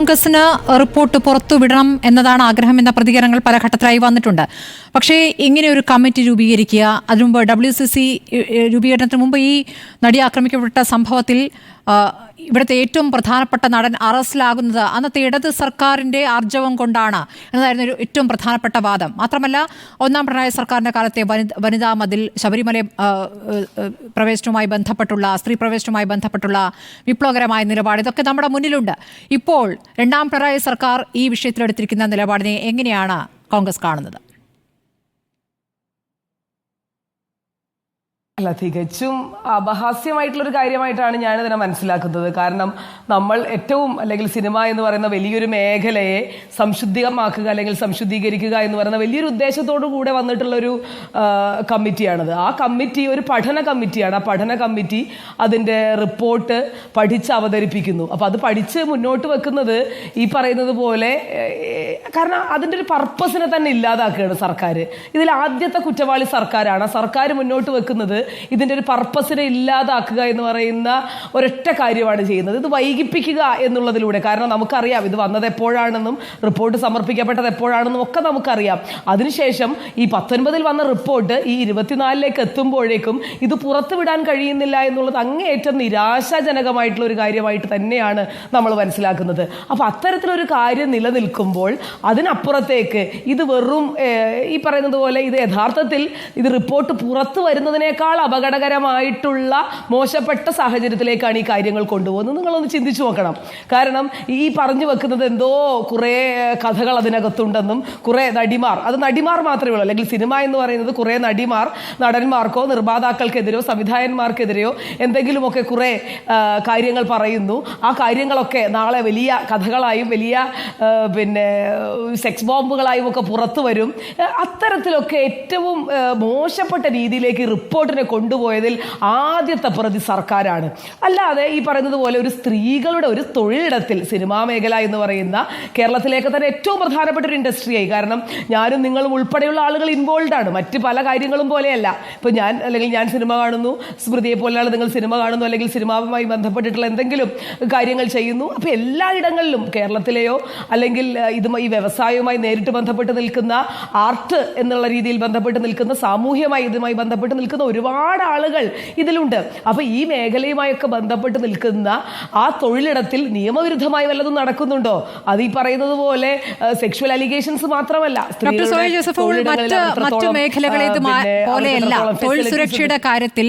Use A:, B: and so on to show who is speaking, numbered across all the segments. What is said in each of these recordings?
A: കോൺഗ്രസിന് റിപ്പോർട്ട് പുറത്തുവിടണം എന്നതാണ് ആഗ്രഹം എന്ന പ്രതികരണങ്ങൾ പല ഘട്ടത്തിലായി വന്നിട്ടുണ്ട്. പക്ഷേ ഇങ്ങനെ ഒരു കമ്മിറ്റി രൂപീകരിക്കുക അതിനു മുമ്പ് ഡബ്ല്യു സി സി രൂപീകരണത്തിന് മുമ്പ് ഈ നടി ആക്രമിക്കപ്പെട്ട സംഭവത്തിൽ ഇവിടുത്തെ ഏറ്റവും പ്രധാനപ്പെട്ട നടൻ അറസ്റ്റിലാകുന്നത് അന്നത്തെ ഇടത് സർക്കാരിന്റെ ആർജവം കൊണ്ടാണ് എന്നതായിരുന്നു ഒരു ഏറ്റവും പ്രധാനപ്പെട്ട വാദം. മാത്രമല്ല ഒന്നാം പിണറായി സർക്കാരിന്റെ കാലത്തെ വനി വനിതാ മതിൽ ശബരിമല പ്രവേശനവുമായി ബന്ധപ്പെട്ടുള്ള സ്ത്രീ പ്രവേശനവുമായി ബന്ധപ്പെട്ടുള്ള വിപ്ലവകരമായ നിലപാട് ഇതൊക്കെ നമ്മുടെ മുന്നിലുണ്ട്. ഇപ്പോൾ രണ്ടാം പിണറായി സർക്കാർ ഈ വിഷയത്തിലെടുത്തിരിക്കുന്ന നിലപാടിനെ എങ്ങനെയാണ് കോൺഗ്രസ് കാണുന്നത്?
B: അല്ല തികച്ചും അപഹാസ്യമായിട്ടുള്ളൊരു കാര്യമായിട്ടാണ് ഞാൻ ഇതിനെ മനസ്സിലാക്കുന്നത്. കാരണം നമ്മൾ ഏറ്റവും അല്ലെങ്കിൽ സിനിമ എന്ന് പറയുന്ന വലിയൊരു മേഖലയെ സംശുദ്ധികമാക്കുക അല്ലെങ്കിൽ സംശുദ്ധീകരിക്കുക എന്ന് പറയുന്ന വലിയൊരു ഉദ്ദേശത്തോടു കൂടെ വന്നിട്ടുള്ളൊരു കമ്മിറ്റിയാണത്. ആ കമ്മിറ്റി ഒരു പഠന കമ്മിറ്റിയാണ്. ആ പഠന കമ്മിറ്റി അതിന്റെ റിപ്പോർട്ട് പഠിച്ച് അവതരിപ്പിക്കുന്നു. അപ്പോൾ അത് പഠിച്ച് മുന്നോട്ട് വെക്കുന്നത് ഈ പറയുന്നത് പോലെ കാരണം അതിന്റെ ഒരു പർപ്പസിനെ തന്നെ ഇല്ലാതാക്കുകയാണ് സർക്കാർ ഇതിൽ ആദ്യത്തെ കുറ്റവാളി സർക്കാരാണ്. സർക്കാർ മുന്നോട്ട് വെക്കുന്നത് ഇതിന്റെ ഒരു പർപ്പസിനെ ഇല്ലാതാക്കുക എന്ന് പറയുന്ന ഒരൊറ്റ കാര്യമാണ് ചെയ്യുന്നത്. ഇത് വൈകിപ്പിക്കുക എന്നുള്ളതിലൂടെ. കാരണം നമുക്കറിയാം ഇത് വന്നത് എപ്പോഴാണെന്നും റിപ്പോർട്ട് സമർപ്പിക്കപ്പെട്ടത് എപ്പോഴാണെന്നും ഒക്കെ നമുക്കറിയാം. അതിനുശേഷം ഈ പത്തൊൻപതിൽ വന്ന റിപ്പോർട്ട് ഈ ഇരുപത്തിനാലിലേക്ക് എത്തുമ്പോഴേക്കും ഇത് പുറത്തുവിടാൻ കഴിയുന്നില്ല എന്നുള്ളത് അങ്ങേയറ്റം നിരാശാജനകമായിട്ടുള്ള ഒരു കാര്യമായിട്ട് തന്നെയാണ് നമ്മൾ മനസ്സിലാക്കുന്നത്. അപ്പോൾ അത്തരത്തിലൊരു കാര്യം നിലനിൽക്കുമ്പോൾ അതിനപ്പുറത്തേക്ക് ഇത് വെറും ഈ പറയുന്നത് പോലെ ഇത് യഥാർത്ഥത്തിൽ ഇത് റിപ്പോർട്ട് പുറത്തു വരുന്നതിനേക്കാൾ അപകടകരമായിട്ടുള്ള മോശപ്പെട്ട സാഹചര്യത്തിലേക്കാണ് ഈ കാര്യങ്ങൾ കൊണ്ടുപോകുന്നത്. നിങ്ങളൊന്ന് ചിന്തിച്ചു നോക്കണം. കാരണം ഈ പറഞ്ഞു വെക്കുന്നത് എന്തോ കുറേ കഥകൾ അതിനകത്തുണ്ടെന്നും കുറേ നടിമാർ അത് നടിമാർ മാത്രമേ ഉള്ളൂ. അല്ലെങ്കിൽ സിനിമ എന്ന് പറയുന്നത് കുറേ നടിമാർ നടന്മാർക്കോ നിർമ്മാതാക്കൾക്കെതിരെയോ സംവിധായകന്മാർക്കെതിരെയോ എന്തെങ്കിലുമൊക്കെ കുറേ കാര്യങ്ങൾ പറയുന്നു. ആ കാര്യങ്ങളൊക്കെ നാളെ വലിയ കഥകളായും വലിയ പിന്നെ സെക്സ് ബോംബുകളായും ഒക്കെ പുറത്തു വരും. അത്തരത്തിലൊക്കെ ഏറ്റവും മോശപ്പെട്ട രീതിയിലേക്ക് റിപ്പോർട്ടിനെ കൊണ്ടുപോയതിൽ ആദ്യത്തെ പ്രതി സർക്കാരാണ്. അല്ലാതെ ഈ പറയുന്നത് പോലെ ഒരു സ്ത്രീകളുടെ ഒരു തൊഴിലിടത്തിൽ സിനിമാ മേഖല എന്ന് പറയുന്ന കേരളത്തിലേക്ക് തന്നെ ഏറ്റവും പ്രധാനപ്പെട്ട ഒരു ഇൻഡസ്ട്രിയായി. കാരണം ഞാനും നിങ്ങളും ഉൾപ്പെടെയുള്ള ആളുകൾ ഇൻവോൾവ് ആണ്. മറ്റ് പല കാര്യങ്ങളും പോലെയല്ല. ഇപ്പൊ ഞാൻ അല്ലെങ്കിൽ ഞാൻ സിനിമ കാണുന്നു സ്മൃതിയെ പോലെയാണ് നിങ്ങൾ സിനിമ കാണുന്നു അല്ലെങ്കിൽ സിനിമയുമായി ബന്ധപ്പെട്ടിട്ടുള്ള എന്തെങ്കിലും കാര്യങ്ങൾ ചെയ്യുന്നു. അപ്പൊ എല്ലായിടങ്ങളിലും കേരളത്തിലെയോ അല്ലെങ്കിൽ ഇത് ഇതുമായി വ്യവസായവുമായി നേരിട്ട് ബന്ധപ്പെട്ട് നിൽക്കുന്ന ആർട്ട് എന്നുള്ള രീതിയിൽ ബന്ധപ്പെട്ട് നിൽക്കുന്ന സാമൂഹ്യമായി ഇതുമായി ബന്ധപ്പെട്ട് നിൽക്കുന്ന ഒരുപാട് ആളുകൾ ഇതിലുണ്ട്. അപ്പോൾ ഈ മേഖലയുമായൊക്കെ ബന്ധപ്പെട്ട് നിൽക്കുന്ന ആ തൊഴിലിടത്തിൽ നിയമവിരുദ്ധമായി വല്ലതും നടക്കുന്നുണ്ടോ? അത് ഈ പറയുന്നത് പോലെ സെക്ഷുവൽ അലിഗേഷൻസ് മാത്രമല്ല.
A: മറ്റ് മേഖലകളെ പോലെയല്ല. തൊഴിൽ സുരക്ഷയുടെ കാര്യത്തിൽ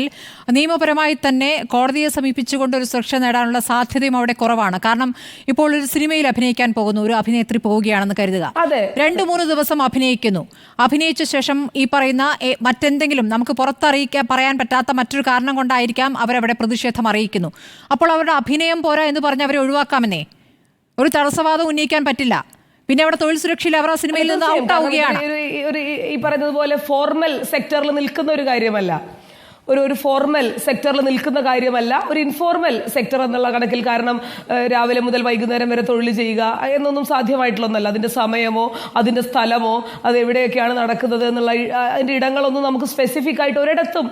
A: നിയമപരമായി തന്നെ കോടതിയെ സമീപിച്ചുകൊണ്ട് ഒരു സുരക്ഷ നേടാനുള്ള സാധ്യതയും അവിടെ കുറവാണ്. കാരണം ഇപ്പോൾ ഒരു സിനിമയിൽ അഭിനയിക്കാൻ പോകുന്നു ഒരു അഭിനേത്രി പോവുകയാണെന്ന് കരുതുക. രണ്ടു മൂന്ന് ദിവസം അഭിനയിക്കുന്നു. അഭിനയിച്ച ശേഷം ഈ പറയുന്ന മറ്റെന്തെങ്കിലും നമുക്ക് പുറത്തറിയിക്കാൻ പറയാൻ പറ്റാത്ത മറ്റൊരു കാരണം കൊണ്ടായിരിക്കാം അവരവിടെ പ്രതിഷേധം അറിയിക്കുന്നു. അപ്പോൾ അവരുടെ അഭിനയം പോരാ എന്ന് പറഞ്ഞ് അവരെ ഒഴിവാക്കാമെന്നേ. ഒരു തടസ്സവാദം ഉന്നയിക്കാൻ പറ്റില്ല. പിന്നെ അവിടെ തൊഴിൽ സുരക്ഷയിൽ അവർ ആ സിനിമയിൽ നിന്ന്. ഔട്ട് ആവുകയാണ്.
B: ഈ പറഞ്ഞതുപോലെ പോലെ ഫോർമൽ സെക്ടറിൽ നിൽക്കുന്ന ഒരു കാര്യമല്ല. ഒരു ഒരു ഫോർമൽ സെക്ടറിൽ നിൽക്കുന്ന കാര്യമല്ല ഒരു ഇൻഫോർമൽ സെക്ടർ എന്നുള്ള കണക്കിൽ കാരണം രാവിലെ മുതൽ വൈകുന്നേരം വരെ തൊഴിൽ ചെയ്യുക എന്നൊന്നും സാധ്യമായിട്ടുള്ളതല്ല അതിന്റെ സമയമോ അതിന്റെ സ്ഥലമോ അത് എവിടെയൊക്കെയാണ് നടക്കുന്നത് എന്നുള്ള അതിന്റെ ഇടങ്ങളൊന്നും നമുക്ക് സ്പെസിഫിക് ആയിട്ട് ഒരിടത്തും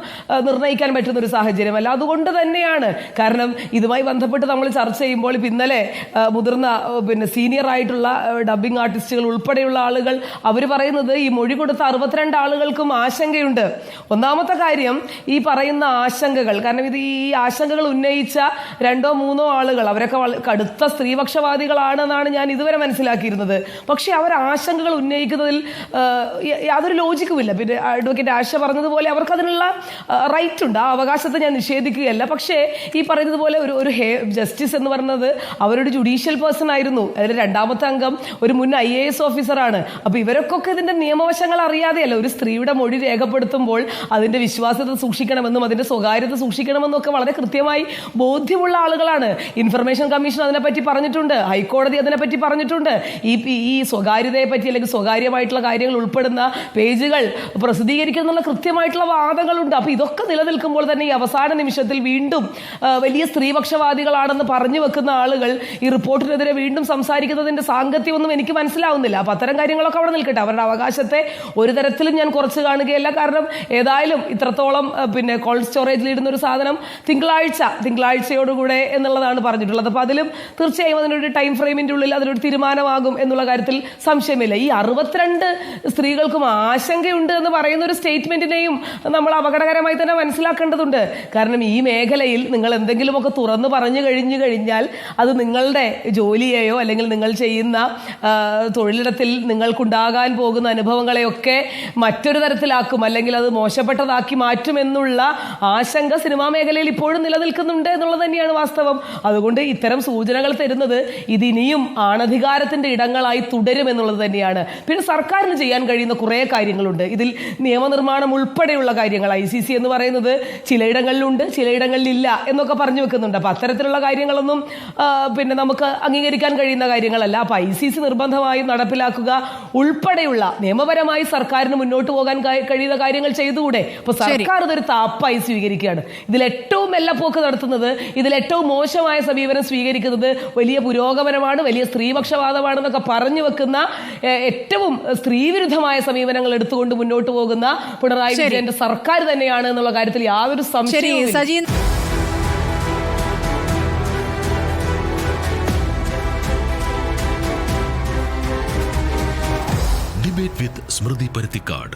B: നിർണയിക്കാൻ പറ്റുന്ന ഒരു സാഹചര്യമല്ല. അതുകൊണ്ട് തന്നെയാണ് കാരണം ഇതുമായി ബന്ധപ്പെട്ട് നമ്മൾ ചർച്ച ചെയ്യുമ്പോൾ ഇന്നലെ മുതിർന്ന പിന്നെ സീനിയർ ആയിട്ടുള്ള ഡബ്ബിംഗ് ആർട്ടിസ്റ്റുകൾ ഉൾപ്പെടെയുള്ള ആളുകൾ അവർ പറയുന്നത് ഈ മൊഴി കൊടുത്ത അറുപത്തിരണ്ട് ആളുകൾക്കും ആശങ്കയുണ്ട്. ഒന്നാമത്തെ കാര്യം ഈ പറയുന്ന ആശങ്കകൾ. കാരണം ഇത് ഈ ആശങ്കകൾ ഉന്നയിച്ച രണ്ടോ മൂന്നോ ആളുകൾ അവരൊക്കെ കടുത്ത സ്ത്രീപക്ഷവാദികളാണെന്നാണ് ഞാൻ ഇതുവരെ മനസ്സിലാക്കിയിരുന്നത്. പക്ഷേ അവർ ആശങ്കകൾ ഉന്നയിക്കുന്നതിൽ യാതൊരു ലോജിക്കുമില്ല. പിന്നെ അഡ്വക്കേറ്റ് ആശ പറഞ്ഞതുപോലെ അവർക്ക് അതിനുള്ള റൈറ്റ് ഉണ്ട് ആ അവകാശത്തെ ഞാൻ നിഷേധിക്കുകയല്ല. പക്ഷേ ഈ പറയുന്നത് പോലെ ഒരു ഒരു ഹേ ജസ്റ്റിസ് എന്ന് പറയുന്നത് അവരൊരു ജുഡീഷ്യൽ പേഴ്സൺ ആയിരുന്നു. അതിൽ രണ്ടാമത്തെ അംഗം ഒരു മുൻ ഐ എ എസ് ഓഫീസറാണ്. അപ്പോൾ ഇവരൊക്കെ ഇതിന്റെ നിയമവശങ്ങൾ അറിയാതെയല്ല. ഒരു സ്ത്രീയുടെ മൊഴി രേഖപ്പെടുത്തുമ്പോൾ അതിന്റെ വിശ്വാസ്യത സൂക്ഷിക്കണമെന്നും അതിന്റെ സ്വകാര്യത സൂക്ഷിക്കണമെന്നും ഒക്കെ വളരെ കൃത്യമായി ബോധ്യമുള്ള ആളുകളാണ്. ഇൻഫർമേഷൻ കമ്മീഷൻ അതിനെപ്പറ്റി പറഞ്ഞിട്ടുണ്ട്. ഹൈക്കോടതി അതിനെപ്പറ്റി പറഞ്ഞിട്ടുണ്ട്. ഈ ഈ സ്വകാര്യതയെ പറ്റി അല്ലെങ്കിൽ സ്വകാര്യമായിട്ടുള്ള കാര്യങ്ങൾ ഉൾപ്പെടുന്ന പേജുകൾ പ്രസിദ്ധീകരിക്കുന്നുള്ള കൃത്യമായിട്ടുള്ള വാദങ്ങളുണ്ട്. അപ്പോൾ ഇതൊക്കെ നിലനിൽക്കുമ്പോൾ തന്നെ ഈ അവസാന നിമിഷത്തിൽ വീണ്ടും വലിയ സ്ത്രീപക്ഷവാദികളാണെന്ന് പറഞ്ഞു വെക്കുന്ന ആളുകൾ ഈ റിപ്പോർട്ടിനെതിരെ വീണ്ടും സംസാരിക്കുന്നതിന്റെ സാങ്കത്യമൊന്നും എനിക്ക് മനസ്സിലാവുന്നില്ല. അപ്പോൾ അത്തരം കാര്യങ്ങളൊക്കെ അവിടെ നിൽക്കട്ടെ. അവരുടെ അവകാശത്തെ ഒരു തരത്തിലും ഞാൻ കുറച്ച് കാണുകയല്ല. കാരണം ഏതായാലും ഇത്രത്തോളം പിന്നെ കോൾഡ് സ്റ്റോറേജിൽ ഇടുന്ന ഒരു സാധനം തിങ്കളാഴ്ച തിങ്കളാഴ്ചയോടുകൂടെ എന്നുള്ളതാണ് പറഞ്ഞിട്ടുള്ളത്. അപ്പോൾ അതിലും തീർച്ചയായും അതിനൊരു ടൈം ഫ്രെയിമിന്റെ ഉള്ളിൽ അതിനൊരു തീരുമാനമാകും എന്നുള്ള കാര്യത്തിൽ സംശയമില്ല. ഈ അറുപത്തിരണ്ട് സ്ത്രീകൾക്കും ആശങ്കയുണ്ട് എന്ന് പറയുന്ന ഒരു സ്റ്റേറ്റ്മെന്റിനെയും നമ്മൾ അപകടകരമായി തന്നെ മനസ്സിലാക്കേണ്ടതുണ്ട്. കാരണം ഈ മേഖലയിൽ നിങ്ങൾ എന്തെങ്കിലുമൊക്കെ തുറന്നു പറഞ്ഞു കഴിഞ്ഞു കഴിഞ്ഞാൽ അത് നിങ്ങളുടെ ജോലിയെയോ അല്ലെങ്കിൽ നിങ്ങൾ ചെയ്യുന്ന തൊഴിലിടത്തിൽ നിങ്ങൾക്കുണ്ടാകാൻ പോകുന്ന അനുഭവങ്ങളെയൊക്കെ മറ്റൊരു തരത്തിലാക്കും. അല്ലെങ്കിൽ അത് മോശപ്പെട്ടതാക്കി മാറ്റുമെന്നുള്ള ആശങ്ക സിനിമാ മേഖലയിൽ ഇപ്പോഴും നിലനിൽക്കുന്നുണ്ട് എന്നുള്ളത് തന്നെയാണ് വാസ്തവം. അതുകൊണ്ട് ഇത്തരം സൂചനകൾ തരുന്നത് ഇതിനിയും ആണധികാരത്തിന്റെ ഇടങ്ങളായി തുടരും എന്നുള്ളത് തന്നെയാണ്. പിന്നെ സർക്കാരിന് ചെയ്യാൻ കഴിയുന്ന കുറേ കാര്യങ്ങളുണ്ട്. ഇതിൽ നിയമനിർമ്മാണം ഉൾപ്പെടെയുള്ള കാര്യങ്ങൾ ഐ സി സി എന്ന് പറയുന്നത് ചിലയിടങ്ങളിലുണ്ട് ചിലയിടങ്ങളിലില്ല എന്നൊക്കെ പറഞ്ഞു വെക്കുന്നുണ്ട്. അപ്പൊ അത്തരത്തിലുള്ള കാര്യങ്ങളൊന്നും പിന്നെ നമുക്ക് അംഗീകരിക്കാൻ കഴിയുന്ന കാര്യങ്ങളല്ല. അപ്പൊ ഐ സി സി നിർബന്ധമായും നടപ്പിലാക്കുക ഉൾപ്പെടെയുള്ള നിയമപരമായി സർക്കാരിന് മുന്നോട്ട് പോകാൻ കഴി- കഴിയുന്ന കാര്യങ്ങൾ ചെയ്തുകൂടെ? അപ്പൊ സർക്കാർ ഇതൊരു താപ്പായി സ്വീകരിക്കുകയാണ്. ഇതിൽ ഏറ്റവും മെല്ലപ്പോക്ക് നടത്തുന്നത് ഇതിൽ ഏറ്റവും മോശമായ സമീപനം സ്വീകരിക്കുന്നത് വലിയ പുരോഗമനമാണ് വലിയ സ്ത്രീപക്ഷവാദമാണെന്നൊക്കെ പറഞ്ഞു വെക്കുന്ന ഏറ്റവും സ്ത്രീവിരുദ്ധമായ സമീപനങ്ങൾ എടുത്തുകൊണ്ട് മുന്നോട്ട് പോകുന്ന പിണറായി വിജയന്റെ സർക്കാർ തന്നെയാണ് എന്നുള്ള കാര്യത്തിൽ യാതൊരു സംശയവും
C: ഡിബേറ്റ് വിത്ത് സ്മൃതി പരുത്തിക്കാട്